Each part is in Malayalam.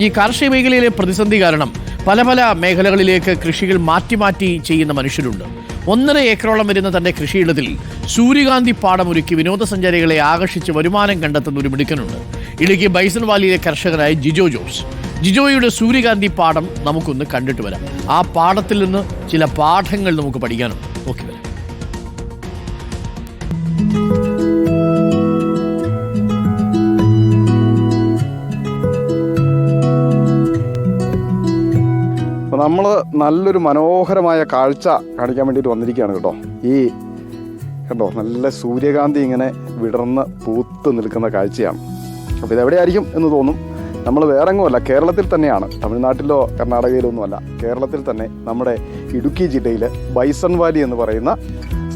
ഈ കാർഷിക മേഖലയിലെ പ്രതിസന്ധി കാരണം പല പല മേഖലകളിലേക്ക് കൃഷികൾ മാറ്റി മാറ്റി ചെയ്യുന്ന മനുഷ്യരുണ്ട്. ഒന്നര ഏക്കറോളം വരുന്ന തന്റെ കൃഷിയിടത്തിൽ സൂര്യകാന്തി പാടമൊരുക്കി വിനോദസഞ്ചാരികളെ ആകർഷിച്ച് വരുമാനം കണ്ടെത്തുന്ന ഒരു മിടുക്കനുണ്ട്. ഇടുക്കി ബൈസൺ വാലിയിലെ കർഷകനായ ജിജോ ജോസ്. ജിജോയുടെ സൂര്യകാന്തി പാടം നമുക്കൊന്ന് കണ്ടിട്ട് വരാം. ആ പാടത്തിൽ നിന്ന് ചില പാഠങ്ങൾ നമുക്ക് പഠിക്കാനും നോക്കി വരാം. നമ്മൾ നല്ലൊരു മനോഹരമായ കാഴ്ച കാണിക്കാൻ വേണ്ടിയിട്ട് വന്നിരിക്കുകയാണ് കേട്ടോ. ഈ കണ്ടോ നല്ല സൂര്യകാന്തി ഇങ്ങനെ വിടർന്ന് പൂത്ത് നിൽക്കുന്ന കാഴ്ചയാണ്. അപ്പോൾ ഇതെവിടെയായിരിക്കും എന്ന് തോന്നും. നമ്മൾ വേറെ എങ്ങുമല്ല കേരളത്തിൽ തന്നെയാണ്. തമിഴ്നാട്ടിലോ കർണാടകയിലോ ഒന്നുമല്ല കേരളത്തിൽ തന്നെ നമ്മുടെ ഇടുക്കി ജില്ലയിലെ ബൈസൺ വാലി എന്ന് പറയുന്ന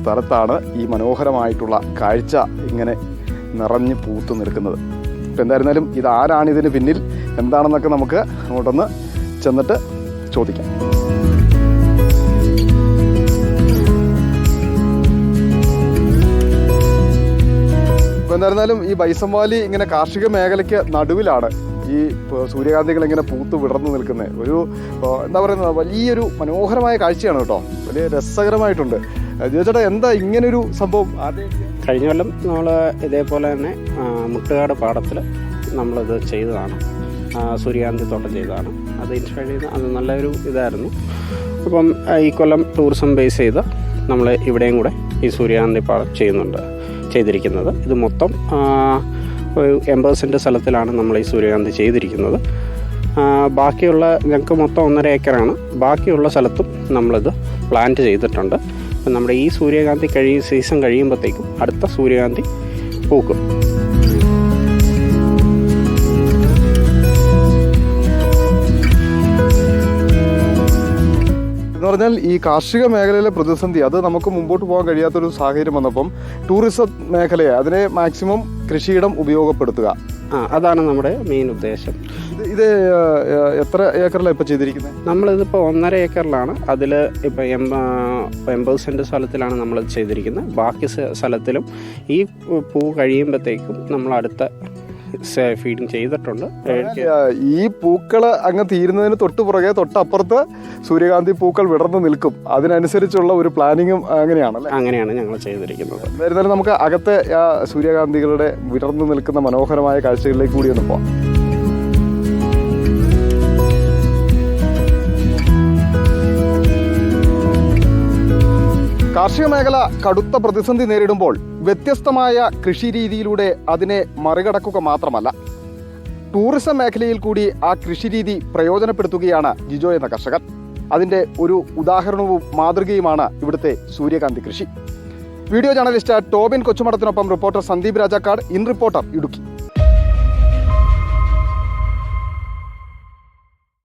സ്ഥലത്താണ് ഈ മനോഹരമായിട്ടുള്ള കാഴ്ച ഇങ്ങനെ നിറഞ്ഞ് പൂത്ത് നിൽക്കുന്നത്. ഇപ്പം എന്തായിരുന്നാലും ഇതാരാണിതിന് പിന്നിൽ? എന്താണെന്നൊക്കെ നമുക്ക് അങ്ങോട്ടൊന്ന് ചെന്നിട്ട് ചോദിക്കാം ഈ ബൈസംവാലി ഇങ്ങനെ കാർഷിക മേഖലയ്ക്ക് നടുവിലാണ് ഈ സൂര്യകാന്തികൾ ഇങ്ങനെ പൂത്ത് വിടർന്നു നിൽക്കുന്നത്. ഒരു എന്താ പറയുന്നത് വലിയൊരു മനോഹരമായ കാഴ്ചയാണ് കേട്ടോ. വലിയ രസകരമായിട്ടുണ്ട്. ചേട്ടാ എന്താ ഇങ്ങനൊരു സംഭവം? കഴിഞ്ഞ കൊല്ലം നമ്മൾ ഇതേപോലെ തന്നെ മുട്ടുകാട് പാടത്തിൽ നമ്മളിത് ചെയ്തതാണ്. സൂര്യകാന്തി തോട്ടം ചെയ്തതാണ്. അത് ഇൻസ്പയർ ചെയ്ത് അത് നല്ലൊരു ഇതായിരുന്നു. അപ്പം ഈ കൊല്ലം ടൂറിസം ബേസ് ചെയ്ത് നമ്മൾ ഇവിടെയും കൂടെ ഈ സൂര്യകാന്തി പാർക്ക് ചെയ്യുന്നുണ്ട് ചെയ്തിരിക്കുന്നത്. ഇത് മൊത്തം ഒരു എൺപത് സെന്റ് സ്ഥലത്തിലാണ് നമ്മൾ ഈ സൂര്യകാന്തി ചെയ്തിരിക്കുന്നത്. ബാക്കിയുള്ള ഞങ്ങൾക്ക് മൊത്തം ഒന്നര ഏക്കറാണ്. ബാക്കിയുള്ള സ്ഥലത്തും നമ്മളിത് പ്ലാന്റ് ചെയ്തിട്ടുണ്ട്. നമ്മുടെ ഈ സൂര്യകാന്തി കഴിയും സീസൺ കഴിയുമ്പോഴത്തേക്കും അടുത്ത സൂര്യകാന്തി പൂക്കും. എന്ന് പറഞ്ഞാൽ ഈ കാർഷിക മേഖലയിലെ പ്രതിസന്ധി അത് നമുക്ക് മുമ്പോട്ട് പോകാൻ കഴിയാത്തൊരു സാഹചര്യം വന്നപ്പം ടൂറിസം മേഖലയെ അതിനെ മാക്സിമം കൃഷിയിടം ഉപയോഗപ്പെടുത്തുക. ആ അതാണ് നമ്മുടെ മെയിൻ ഉദ്ദേശം. ഇത് എത്ര ഏക്കറിലാണ് ഇപ്പോൾ ചെയ്തിരിക്കുന്നത് നമ്മളിതിപ്പോൾ ഒന്നര ഏക്കറിലാണ്. അതിൽ ഇപ്പോൾ എം എൺപത് സെന്റ് സ്ഥലത്തിലാണ് നമ്മൾ ചെയ്തിരിക്കുന്നത് ബാക്കി സ്ഥലത്തിലും ഈ പൂ കഴിയുമ്പോഴത്തേക്കും നമ്മൾ അടുത്ത ഫീഡിങ് ചെയ്തിട്ടുണ്ട്. ഈ പൂക്കൾ അങ്ങ് തീരുന്നതിന് തൊട്ട് പുറകെ തൊട്ടപ്പുറത്ത് സൂര്യകാന്തി പൂക്കൾ വിടർന്ന് നിൽക്കും. അതിനനുസരിച്ചുള്ള ഒരു പ്ലാനിങ്ങും അങ്ങനെയാണല്ലേ അങ്ങനെയാണ് ഞങ്ങൾ ചെയ്തിരിക്കുന്നത്. എന്തായിരുന്നാലും നമുക്ക് അകത്തെ ആ സൂര്യകാന്തികളുടെ വിടർന്നു നിൽക്കുന്ന മനോഹരമായ കാഴ്ചകളിലേക്ക് കൂടി ഒന്ന് പോവാം. കാർഷിക മേഖല കടുത്ത പ്രതിസന്ധി നേരിടുമ്പോൾ വ്യത്യസ്തമായ കൃഷി രീതിയിലൂടെ അതിനെ മറികടക്കുക മാത്രമല്ല ടൂറിസം മേഖലയിൽ കൂടി ആ കൃഷിരീതി പ്രയോജനപ്പെടുത്തുകയാണ് ജിജോ എന്ന കർഷകൻ. അതിന്റെ ഒരു ഉദാഹരണവും മാതൃകയുമാണ് ഇവിടുത്തെ സൂര്യകാന്തി കൃഷി. Video journalist Tobin കൊച്ചുമടത്തിനൊപ്പം reporter Sandeep Rajakkad in reporter Idukki.